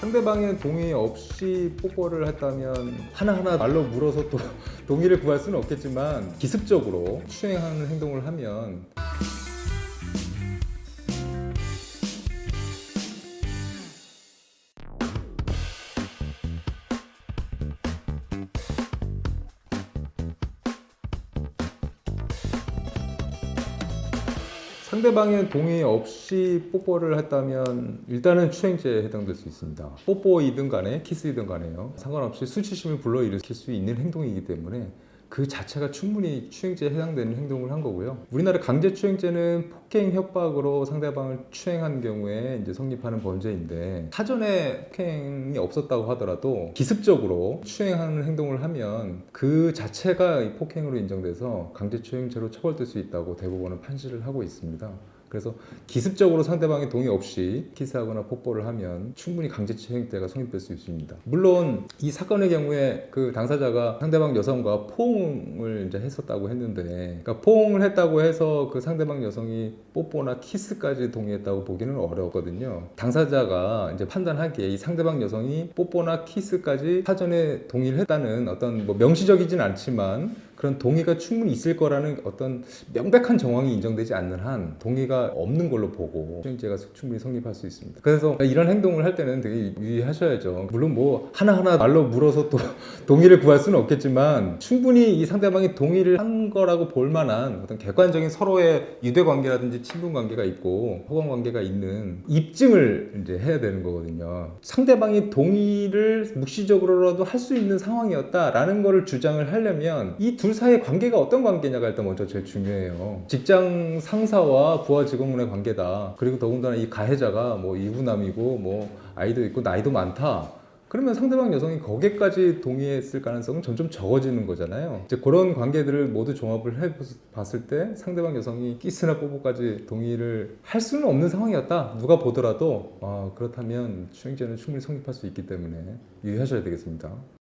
상대방의 동의 없이 뽀뽀를 했다면 하나하나 말로 물어서 또 동의를 구할 수는 없겠지만 기습적으로 추행하는 행동을 하면 상대방의 동의 없이 뽀뽀를 했다면 일단은 추행죄에 해당될 수 있습니다. 뽀뽀이든 간에 키스이든 간에요. 상관없이 수치심을 불러일으킬 수 있는 행동이기 때문에 그 자체가 충분히 추행죄에 해당되는 행동을 한 거고요. 우리나라 강제 추행죄는 폭행 협박으로 상대방을 추행한 경우에 이제 성립하는 범죄인데 사전에 폭행이 없었다고 하더라도 기습적으로 추행하는 행동을 하면 그 자체가 이 폭행으로 인정돼서 강제 추행죄로 처벌될 수 있다고 대법원은 판시를 하고 있습니다. 그래서 기습적으로 상대방의 동의 없이 키스하거나 뽀뽀를 하면 충분히 강제추행죄가 성립될 수 있습니다. 물론 이 사건의 경우에 그 당사자가 상대방 여성과 포옹을 이제 했었다고 했는데, 그러니까 포옹을 했다고 해서 그 상대방 여성이 뽀뽀나 키스까지 동의했다고 보기는 어렵거든요. 당사자가 이제 판단하기에 이 상대방 여성이 뽀뽀나 키스까지 사전에 동의를 했다는 어떤 뭐 명시적이진 않지만 그런 동의가 충분히 있을 거라는 어떤 명백한 정황이 인정되지 않는 한 동의가 없는 걸로 보고 수행죄가 충분히 성립할 수 있습니다. 그래서 이런 행동을 할 때는 되게 유의하셔야죠. 물론 뭐 하나하나 말로 물어서 또 동의를 구할 수는 없겠지만 충분히 이 상대방이 동의를 한 거라고 볼 만한 어떤 객관적인 서로의 유대 관계라든지 친분 관계가 있고 호감 관계가 있는 입증을 이제 해야 되는 거거든요. 상대방이 동의를 묵시적으로라도 할 수 있는 상황이었다라는 거를 주장을 하려면 이둘 사이의 관계가 어떤 관계냐가 일단 먼저 제일 중요해요. 직장 상사와 부하 직원의 관계다. 그리고 더군다나 이 가해자가 뭐 이구남이고 뭐 아이도 있고 나이도 많다. 그러면 상대방 여성이 거기까지 동의했을 가능성은 점점 적어지는 거잖아요. 이제 그런 관계들을 모두 종합을 해 봤을 때 상대방 여성이 키스나 뽀뽀까지 동의를 할 수는 없는 상황이었다. 누가 보더라도 아, 그렇다면 추행죄는 충분히 성립할 수 있기 때문에 유의하셔야 되겠습니다.